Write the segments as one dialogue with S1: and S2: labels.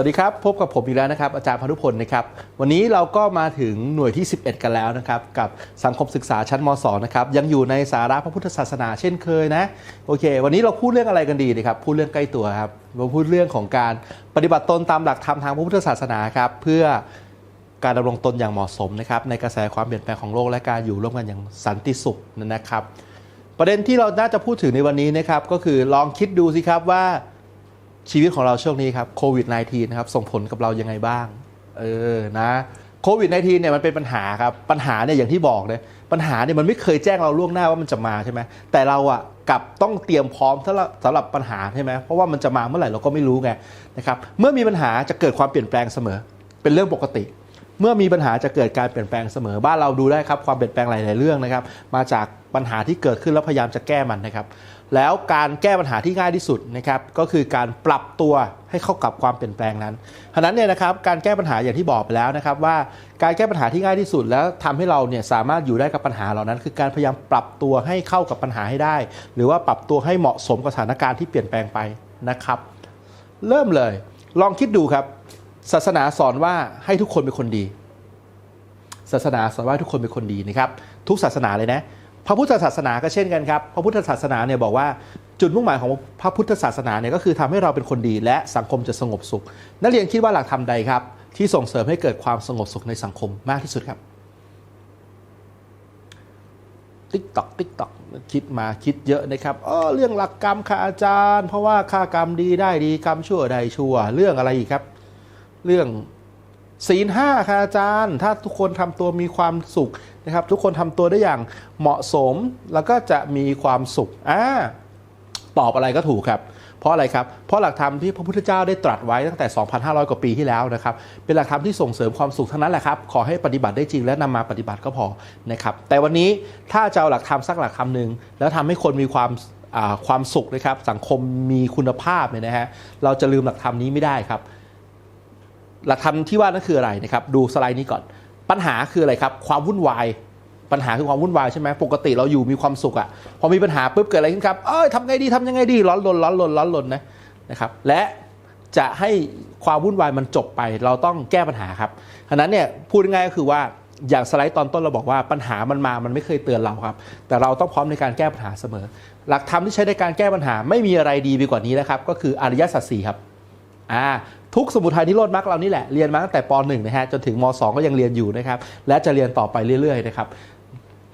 S1: วัสดีครับ พบกับผมอีกแล้วนะครับ อาจารย์พานุพลนะครับ วันนี้เราก็มาถึงหน่วยที่ 11 กันแล้วนะครับ กับสังคมศึกษาชั้นม .2 นะครับ ยังอยู่ในสาระพระพุทธศาสนาเช่นเคยนะ โอเค วันนี้เราพูดเรื่องอะไรกันดีนะครับ พูดเรื่องใกล้ตัวครับเราพูดเรื่องของการปฏิบัติตนตามหลักธรรมทางพระพุทธศาสนาครับ เพื่อการดำรงตนอย่างเหมาะสมนะครับในกระแสความเปลี่ยนแปลงของโลกและการอยู่ร่วมกันอย่างสันติสุขนะครับ ประเด็นที่เราน่าจะพูดถึงในวันนี้นะครับก็คือลองคิดดูสิครับว่า ชีวิตของเราช่วงนี้ครับโควิด -19 นะครับส่งผลกับเรายังไงบ้าง เออนะโควิด -19 เนี่ยมันเป็นปัญหาครับ ปัญหาเนี่ยอย่างที่บอกเลยปัญหาเนี่ยมันไม่เคยแจ้งเราล่วงหน้าว่ามันจะมาใช่ไหมแต่เราอะกลับต้องเตรียมพร้อมสำหรับสำหรับปัญหาใช่ไหมเพราะว่ามันจะมาเมื่อไหร่เราก็ไม่รู้ไงนะครับเมื่อมีปัญหาจะเกิดความเปลี่ยนแปลงเสมอ เป็นเรื่องปกติ เมื่อมีปัญหาจะเกิดการเปลี่ยนแปลงเสมอ บ้านเราดูได้ครับความเปลี่ยนแปลงหลาย ๆ เรื่องนะครับ มาจากปัญหาที่เกิดขึ้นแล้วพยายามจะแก้มันนะครับ แล้วการแก้ปัญหาที่ง่ายที่สุดนะครับก็คือการปรับตัวให้เข้ากับความเปลี่ยนแปลงนั้นฉะนั้นเนี่ยนะครับการแก้ปัญหาอย่างที่บอกไปแล้วนะครับว่าการแก้ปัญหาที่ง่ายที่สุด แล้วทำให้เราเนี่ยสามารถอยู่ได้กับปัญหาเหล่านั้น คือการพยายามปรับตัวให้เข้ากับปัญหาให้ได้ หรือว่าปรับตัวให้เหมาะสมกับสถานการณ์ที่เปลี่ยนแปลงไปนะครับ เริ่มเลยลองคิดดูครับ ศาสนาสอนว่าให้ทุกคนเป็นคนดี ศาสนาสอนว่าทุกคนเป็นคนดีนะครับ ทุกศาสนาเลยนะ พระพุทธศาสนาก็เช่นกันครับ พระพุทธศาสนาเนี่ยบอกว่าจุดมุ่งหมายของพระพุทธศาสนาเนี่ยก็คือทำให้เราเป็นคนดีและสังคมจะสงบสุข นักเรียนคิดว่าหลักธรรมใดครับ ที่ส่งเสริมให้เกิดความสงบสุขในสังคมมากที่สุดครับติ๊กตอกติ๊กตอกคิดมาคิดเยอะนะครับเออเรื่องหลักกรรมค่ะอาจารย์ เพราะว่าค่ากรรมดีได้ดีกรรมชั่วได้ชั่ว เรื่องอะไรอีกครับ เรื่อง ศีลห้าค่ะอาจารย์ ถ้าทุกคนทำตัวมีความสุขนะครับ ทุกคนทำตัวได้อย่างเหมาะสมแล้วก็จะมีความสุขอ่าตอบอะไรก็ถูกครับ เพราะอะไรครับ เพราะหลักธรรมที่พระพุทธเจ้าได้ตรัสไว้ตั้งแต่ 2,500 กว่าปีที่แล้วนะครับ เป็นหลักธรรมที่ส่งเสริมความสุขทั้งนั้นแหละครับ ขอให้ปฏิบัติได้จริงและนำมาปฏิบัติก็พอนะครับ แต่วันนี้ถ้าจะเอาหลักธรรมสักหลักธรรมหนึ่งแล้วทำให้คนมีความความสุขนะครับ สังคมมีคุณภาพเนี่ยนะฮะ เราจะลืมหลักธรรมนี้ไม่ได้ครับ หลักธรรมที่ว่านั่นคืออะไรนะครับ ดูสไลด์นี้ก่อน ปัญหาคืออะไรครับ ความวุ่นวาย ปัญหาคือความวุ่นวายใช่ไหมปกติเราอยู่มีความสุขอะพอมีปัญหาปุ๊บเกิดอะไรขึ้นครับ เอ้ยทำไงดีทำยังไงดี ร้อนรนร้อนรนร้อนรนนะนะครับ และจะให้ความวุ่นวายมันจบไป เราต้องแก้ปัญหาครับฉะนั้นเนี่ยพูดง่ายก็คือว่าอย่างสไลด์ตอนต้นเราบอกว่าปัญหามันมา มันไม่เคยเตือนเราครับ แต่เราต้องพร้อมในการแก้ปัญหาเสมอ หลักธรรมที่ใช้ในการแก้ปัญหาไม่มีอะไรดีไปกว่านี้นะครับ ก็คืออริยสัจสี่ครับ อ่าทุกสมุทัยนิโรธมรรคเรานี่แหละเรียนมาตั้งแต่ป .1 นะฮะจนถึงม .2 ก็ยังเรียนอยู่นะครับและจะเรียนต่อไปเรื่อยๆนะครับ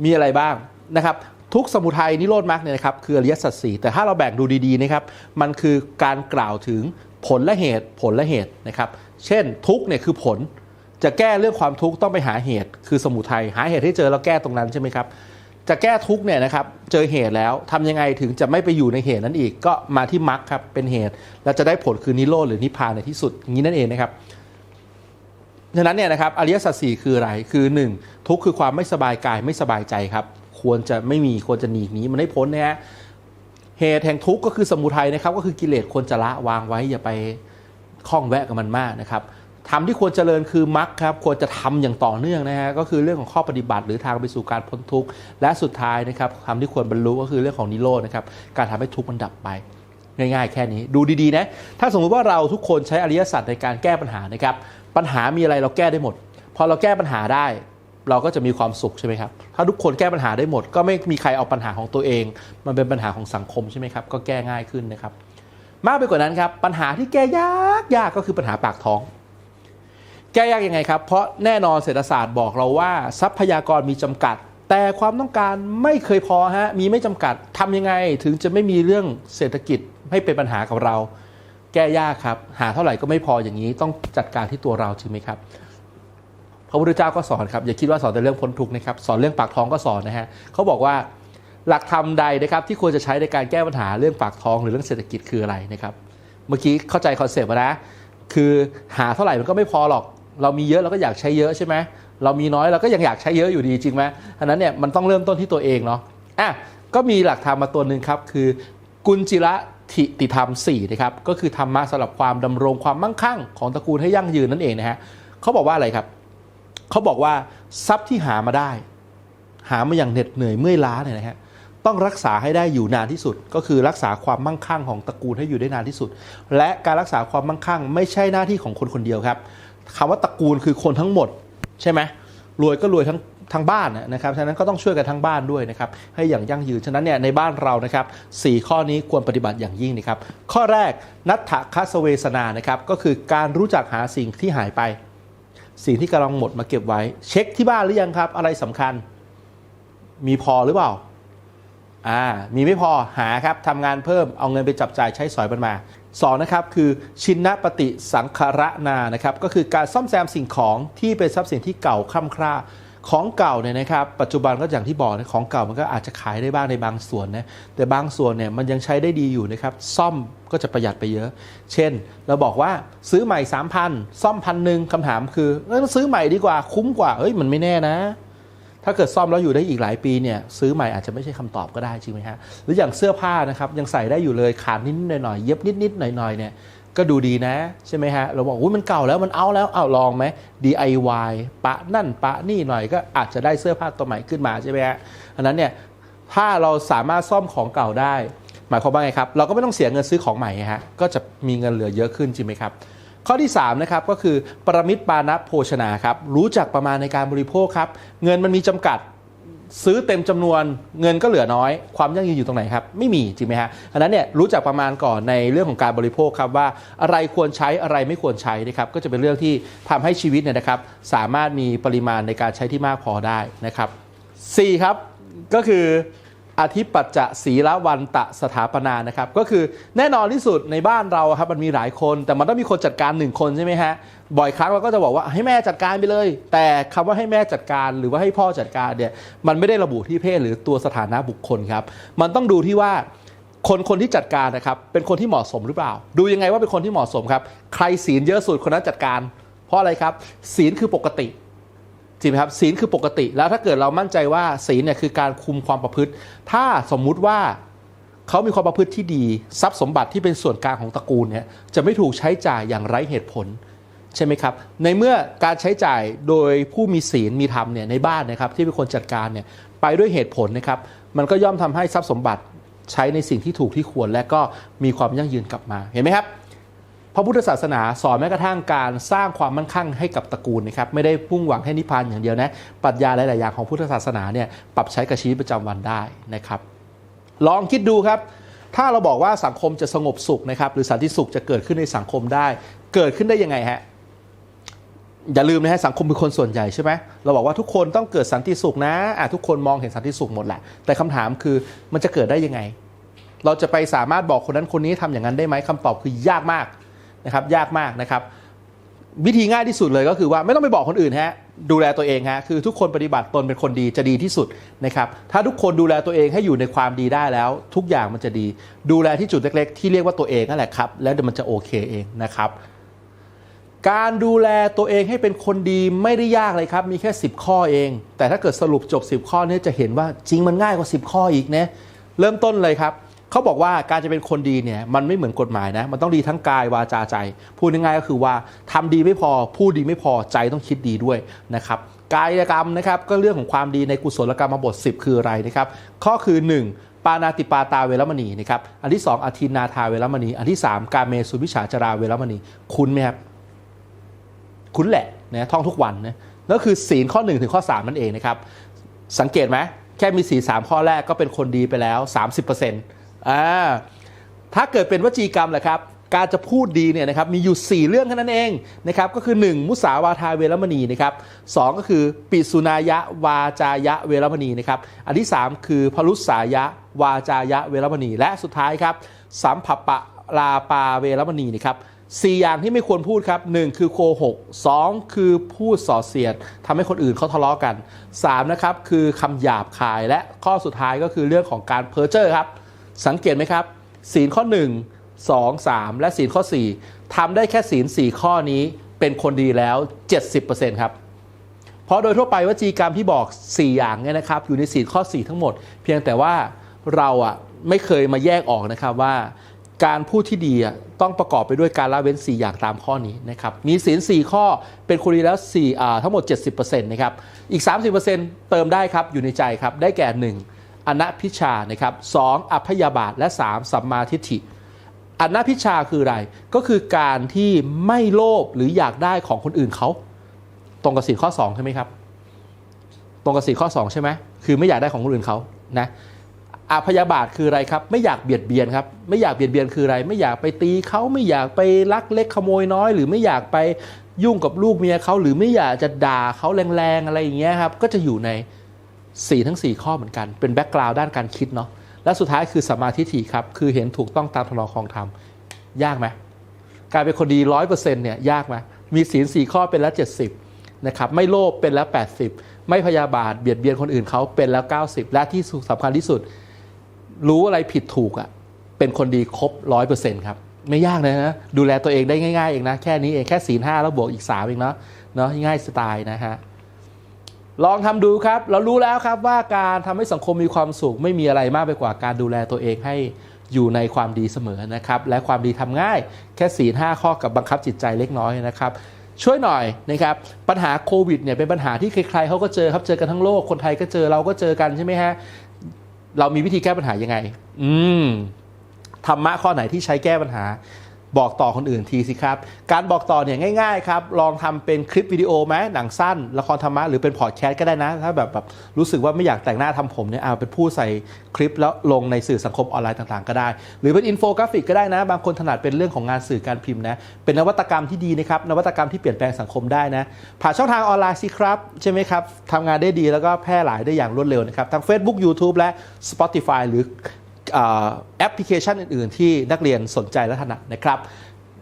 S1: มีอะไรบ้างนะครับทุกสมุทัยนิโรธมรรคเนี่ยนะครับคืออริยสัจสี่แต่ถ้าเราแบ่งดูดีๆนะครับมันคือการกล่าวถึงผลและเหตุผลและเหตุนะครับเช่นทุกเนี่ยคือผลจะแก้เรื่องความทุกข์ต้องไปหาเหตุ คือสมุทัยหาเหตุให้เจอแล้วแก้ตรงนั้นใช่ไหมครับ จะแก้ทุกเนี่ยนะครับเจอเหตุแล้วทำยังไงถึงจะไม่ไปอยู่ในเหตุนั้นอีก ก็มาที่มรรคครับเป็นเหตุ แล้วจะได้ผลคือนิโรธหรือนิพพานในที่สุดอย่างนี้นั่นเองนะครับฉะนั้นเนี่ยนะครับอริยสัจสี่คืออะไรคือ 1 ทุกคือความไม่สบายกายไม่สบายใจครับ ควรจะไม่มีควรจะหนีหนีมันให้พ้นนะฮะเหตุแห่งทุกข์ก็คือสมุทัยนะครับ ก็คือกิเลสควรจะละวางไว้อย่าไปคล้องแวะกับมันมากนะครับ ทำที่ควรเจริญคือมรรคครับควรจะทำอย่างต่อเนื่องนะฮะก็คือเรื่องของข้อปฏิบัติ หรือทางไปสู่การพ้นทุกข์และสุดท้ายนะครับทำที่ควรบรรลุก็คือเรื่องของนิโรธนะครับการทำให้ทุกข์มันดับไปง่ายๆ แค่นี้ดูดีๆนะถ้าสมมติว่าเราทุกคนใช้อริยสัจในการแก้ปัญหานะครับปัญหามีอะไรเราแก้ได้หมด พอเราแก้ปัญหาได้เราก็จะมีความสุขใช่ไหมครับ ถ้าทุกคนแก้ปัญหาได้หมด ก็ไม่มีใครเอาปัญหาของตัวเอง มันเป็นปัญหาของสังคมใช่ไหมครับ ก็แก้ง่ายขึ้นนะครับ มากไปกว่านั้นครับ ปัญหาที่แก้ยากยากก็คือปัญหาปากท้อง แก้ยากยังไงครับ เพราะแน่นอนเศรษฐศาสตร์บอกเราว่าทรัพยากรมีจำกัด แต่ความต้องการไม่เคยพอฮะมีไม่จำกัดทำยังไงถึงจะไม่มีเรื่องเศรษฐกิจให้เป็นปัญหากับเรา แก้ยากครับ หาเท่าไหร่ก็ไม่พออย่างนี้ต้องจัดการที่ตัวเราจริงไหมครับพระพุทธเจ้าก็สอนครับอย่าคิดว่าสอนแต่เรื่องพ้นทุกข์นะครับสอนเรื่องปากท้องก็สอนนะฮะเขาบอกว่าหลักธรรมใดนะครับที่ควรจะใช้ในการแก้ปัญหาเรื่องปากท้องหรือเรื่องเศรษฐกิจคืออะไรนะครับ เมื่อกี้เข้าใจคอนเซปต์นะ คือหาเท่าไหร่มันก็ไม่พอหรอก เรามีเยอะเราก็อยากใช้เยอะใช่ไหมเรามีน้อยเราก็ยังอยากใช้เยอะอยู่ดีจริงไหมอันนั้นเนี่ยมันต้องเริ่มต้นที่ตัวเองเนาะอะก็มีหลักธรรมมาตัวหนึ่งครับคือกุญจิระทิติธรรม4นะครับก็คือธรรมะสำหรับความดำรงความมั่งคั่งของตระกูลให้ยั่งยืนนั่นเองนะฮะเขาบอกว่าอะไรครับเขาบอกว่าทรัพย์ที่หามาได้ หามาอย่างเหน็ดเหนื่อยเมื่อยล้าเนี่ยนะฮะต้องรักษาให้ได้อยู่นานที่สุด ก็คือรักษาความมั่งคั่งของตระกูลให้อยู่ได้นานที่สุด และการรักษาความมั่งคั่ง ไม่ใช่หน้าที่ของคนคนเดียวครับ คำว่าตระกูลคือคนทั้งหมดใช่ไหมรวยก็รวยทั้งทั้งบ้านนะครับ ฉะนั้นก็ต้องช่วยกันทั้งบ้านด้วยนะครับ ให้อย่างยั่งยืน ฉะนั้นเนี่ยในบ้านเรานะครับสี่ข้อนี้ควรปฏิบัติอย่างยิ่งนะครับ ข้อแรกนัตถคัสเวสนานะครับ ก็คือการรู้จักหาสิ่งที่หายไป สิ่งที่กำลังหมดมาเก็บไว้ เช็คที่บ้านหรือยังครับ อะไรสำคัญ มีพอหรือเปล่า อ่า มีไม่พอหาครับทำงานเพิ่มเอาเงินไปจับจ่ายใช้สอยมันมา สองนะครับคือชินนปฏิสังขารนานะครับก็คือการซ่อมแซมสิ่งของที่เป็นทรัพย์สินที่เก่าคล่ำคร่าของเก่าเนี่ยนะครับปัจจุบันก็อย่างที่บอกนะของเก่ามันก็อาจจะขายได้บ้างในบางส่วนนะแต่บางส่วนเนี่ยมันยังใช้ได้ดีอยู่นะครับซ่อมก็จะประหยัดไปเยอะ เช่น เราบอกว่าซื้อใหม่ 3,000 ซ่อมพันหนึ่งคำถามคือเอ้ยซื้อใหม่ดีกว่าคุ้มกว่าเอ้ยมันไม่แน่นะ ถ้าเกิดซ่อมแล้วอยู่ได้อีกหลายปีเนี่ยซื้อใหม่อาจจะไม่ใช่คำตอบก็ได้จริงไหมฮะหรืออย่างเสื้อผ้านะครับยังใส่ได้อยู่เลยขาดนิดๆหน่อยๆเย็บนิดๆหน่อยๆเนี่ยก็ดูดีนะใช่ไหมฮะเราบอกอุ้ยมันเก่าแล้วมันเอาแล้วเอาลองไหม DIY ปะนั่นปะนี่หน่อยก็อาจจะได้เสื้อผ้าตัวใหม่ขึ้นมาใช่ไหมฮะอันนั้นเนี่ยถ้าเราสามารถซ่อมของเก่าได้ หมายความว่าไงครับ เราก็ไม่ต้องเสียเงินซื้อของใหม่ฮะก็จะมีเงินเหลือเยอะขึ้นจริงไหมครับ ข้อที่3นะครับก็คือปรมิตรปานะโภชนาครับรู้จักประมาณในการบริโภคครับ เงินมันมีจำกัดซื้อเต็มจำนวนเงินก็เหลือน้อย ความยั่งยืนอยู่ตรงไหนครับ ไม่มีจริงไหมฮะอันนั้นเนี่ยรู้จักประมาณก่อนในเรื่องของการบริโภคครับว่าอะไรควรใช้อะไรไม่ควรใช้นะครับก็จะเป็นเรื่องที่ทำให้ชีวิตเนี่ยนะครับสามารถมีปริมาณในการใช้ที่มากพอได้นะครับ 4 ครับก็คือ อธิปัจจะศีลวันตะสถาปนานะครับ ก็คือแน่นอนที่สุดในบ้านเราครับมันมีหลายคน แต่มันต้องมีคนจัดการหนึ่งคนใช่ไหมฮะบ่อยครั้งเราก็จะบอกว่าให้แม่จัดการไปเลย แต่คำว่าให้แม่จัดการหรือว่าให้พ่อจัดการเนี่ยมันไม่ได้ระบุที่เพศหรือตัวสถานะบุคคลครับ มันต้องดูที่ว่าคนคนที่จัดการนะครับเป็นคนที่เหมาะสมหรือเปล่า ดูยังไงว่าเป็นคนที่เหมาะสมครับ ใครศีลเยอะสุดคนนั้นจัดการ เพราะอะไรครับ ศีลคือปกติ จริงไหมครับศีลคือปกติ แล้วถ้าเกิดเรามั่นใจว่าศีลเนี่ยคือการคุมความประพฤติ ถ้าสมมุติว่าเขามีความประพฤติที่ดี ทรัพย์สมบัติที่เป็นส่วนกลางของตระกูลเนี่ยจะไม่ถูกใช้จ่ายอย่างไร้เหตุผลใช่ไหมครับ ในเมื่อการใช้จ่ายโดยผู้มีศีลมีธรรมเนี่ยในบ้านนะครับที่เป็นคนจัดการเนี่ยไปด้วยเหตุผลนะครับ มันก็ย่อมทำให้ทรัพย์สมบัติใช้ในสิ่งที่ถูกที่ควรและก็มีความยั่งยืนกลับมาเห็นไหมครับ พระพุทธศาสนาสอนแม้กระทั่งการสร้างความมั่นคงให้กับตระกูลนะครับไม่ได้พุ่งหวังให้นิพพานอย่างเดียวนะปรัชญาหลาย ๆ อย่างของพุทธศาสนาเนี่ยปรับใช้กับชีวิตประจำวันได้นะครับ ลองคิดดูครับ ถ้าเราบอกว่าสังคมจะสงบสุขนะครับหรือสันติสุขจะเกิดขึ้นในสังคมได้ เกิดขึ้นได้ยังไงฮะอย่าลืมนะฮะสังคมเป็นคนส่วนใหญ่ใช่ไหมเราบอกว่าทุกคนต้องเกิดสันติสุขนะะทุกคนมองเห็นสันติสุขหมดแหละ แต่คำถามคือมันจะเกิดได้ยังไง เราจะไปสามารถบอกคนนั้นคนนี้ทำอย่างนั้นได้ไหมคำตอบคือยากมาก นะครับยากมากนะครับ วิธีง่ายที่สุดเลยก็คือว่าไม่ต้องไปบอกคนอื่นฮะดูแลตัวเองฮะคือทุกคนปฏิบัติตนเป็นคนดีจะดีที่สุดนะครับถ้าทุกคนดูแลตัวเองให้อยู่ในความดีได้แล้ว ทุกอย่างมันจะดี ดูแลที่จุดเล็กๆ ที่เรียกว่าตัวเองนั่นแหละครับแล้วเดี๋ยวมันจะโอเคเองนะครับการดูแลตัวเองให้เป็นคนดีไม่ได้ยากเลยครับ มีแค่ 10 ข้อเอง แต่ถ้าเกิดสรุปจบ 10 ข้อนี้จะเห็นว่าจริงมันง่ายกว่า 10 ข้ออีกนะเริ่มต้นเลยครับ เขาบอกว่าการจะเป็นคนดีเนี่ยมันไม่เหมือนกฎหมายนะ มันต้องดีทั้งกายวาจาใจ พูดง่ายๆก็คือว่าทำดีไม่พอพูดดีไม่พอใจต้องคิดดีด้วยนะครับกายกรรมนะครับก็เรื่องของความดีในกุศลกรรมบท 10 คืออะไรนะครับข้อคือ 1ปานาติปาตาเวรมณีนะครับ อันที่ 2อธินาทาเวรมณี อันที่ 3 การเมสุวิชาจราเวรมณี คุ้นไหมครับคุ้นแหละนะท่องทุกวันนะนั่นคือศีลข้อ 1 ถึงข้อ 3 นั่นเองนะครับ สังเกตไหมแค่มีศีลสามข้อแรกก็เป็นคนดีไปแล้ว 30% อ่าถ้าเกิดเป็นวจีกรรมแหละครับ การจะพูดดีเนี่ยนะครับมีอยู่ 4 เรื่องแค่นั้นเองนะครับก็คือ 1 มุสาวาทาเวรมณีนะครับสก็คือปิสุนายะวาจายะเวรมณีนะครับอันที่ 3 คือพลุสายะวาจายะเวรมณี และสุดท้ายครับสัมภปะลาปาเวรมณีนะครับสี่อย่างที่ไม่ควรพูดครับ1คือโกหก2คือพูดส่อเสียดทำให้คนอื่นเขาทะเลาะกัน3นะครับคือคำหยาบคายและข้อสุดท้ายก็คือเรื่องของการเพ้อเจ้อครับ สังเกตไหมครับ ศีลข้อ 1 2 3 และศีลข้อ 4ทำได้แค่ศีล 4 ข้อนี้เป็นคนดีแล้ว 70%ครับเพราะโดยทั่วไปวจีกรรมที่บอก 4 อย่างเนี่ยนะครับ อยู่ในศีลข้อ 4 ทั้งหมด เพียงแต่ว่าเราอะไม่เคยมาแยกออกนะครับว่าการพูดที่ดีอะต้องประกอบไปด้วยการละเว้น 4 อย่างตามข้อนี้นะครับ มีศีล 4 ข้อเป็นคนดีแล้ว4อ่าทั้งหมด 70%นะครับ อีก 30%เติมได้ครับอยู่ในใจครับ ได้แก่ 1 อนัพิชานะครับสองอพยาบาท และสามสัมมาทิฏฐิอนัพิชาคืออะไร ก็คือการที่ไม่โลภหรืออยากได้ของคนอื่นเขาตรงกับสีข้อ2ใช่ไหมครับ ตรงกับสีข้อ 2 ใช่ไหมคือไม่อยากได้ของคนอื่นเขานะอาพยาบาทคืออะไรครับ ไม่อยากเบียดเบียนครับ ไม่อยากเบียดเบียนคืออะไร ไม่อยากไปตีเขาไม่อยากไปลักเล็กขโมยน้อย หรือไม่อยากไปยุ่งกับลูกเมียเขาหรือไม่อยากจะด่าเขาแรงๆอะไรอย่างเงี้ยครับ ก็จะอยู่ใน สี่ทั้ง 4 ข้อเหมือนกัน เป็นแบ็กกราวด์ด้านการคิดเนาะและสุดท้ายคือสมาธิฏฐิครับ คือเห็นถูกต้องตามทนองของธรรมยากไหมการเป็นคนดีร้อยเปอร์เซ็นต์เนี่ยยากไหมมีศีลสี่ข้อเป็นแล้ว70นะครับไม่โลภเป็นแล้ว80ไม่พยาบาทเบียดเบียนคนอื่นเขาเป็นแล้ว90และที่สำคัญที่สุด รู้อะไรผิดถูกอะ่ะเป็นคนดีครบร้อยเปอร์เซ็นต์ครับไม่ยากเลยนะดูแลตัวเองได้ง่ายๆเองนะแค่นี้เองแค่ศีลห้าแล้วบวกอีกสามเองเนาะเนาะง่ายสไตล์นะฮะ ลองทำดูครับ เรารู้แล้วครับว่าการทำให้สังคมมีความสุขไม่มีอะไรมากไปกว่าการดูแลตัวเองให้อยู่ในความดีเสมอนะครับ และความดีทำง่ายแค่สี่ห้าข้อกับบังคับจิตใจเล็กน้อยนะครับ ช่วยหน่อยนะครับ ปัญหาโควิดเนี่ยเป็นปัญหาที่ใครๆเขาก็เจอครับเจอกันทั้งโลกคนไทยก็เจอเราก็เจอกันใช่ไหมฮะเรามีวิธีแก้ปัญหายังไง อืมธรรมะข้อไหนที่ใช้แก้ปัญหา บอกต่อคนอื่นทีสิครับ การบอกต่อเนี่ยง่ายๆครับ ลองทำเป็นคลิปวิดีโอไหมหนังสั้น ละครธรรมะหรือเป็นพอดแคสต์ก็ได้นะ ถ้าแบบแบบรู้สึกว่าไม่อยากแต่งหน้าทำผมเนี่ยเอาไปพูดใส่คลิปแล้วลงในสื่อสังคมออนไลน์ต่างๆ ก็ได้ หรือเป็นอินโฟกราฟิกก็ได้นะ บางคนถนัดเป็นเรื่องของงานสื่อการพิมพ์นะ เป็นนวัตกรรมที่ดีนะครับ นวัตกรรมที่เปลี่ยนแปลงสังคมได้นะ ผ่านช่องทางออนไลน์สิครับใช่ไหมครับทำงานได้ดีแล้วก็แพร่หลายได้อย่างรวดเร็วนะครับ ทั้ง Facebook YouTube และ Spotify หรือ แอปพลิเคชันอื่น ๆ ที่นักเรียนสนใจและถนัดนะครับ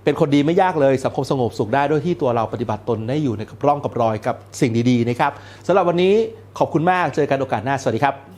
S1: เป็นคนดีไม่ยากเลยสังคมสงบสุขได้ด้วยที่ตัวเราปฏิบัติตนได้อยู่ในกับร่องกับรอยกับสิ่งดีๆนะครับสำหรับวันนี้ขอบคุณมากเจอกันโอกาสหน้าสวัสดีครับ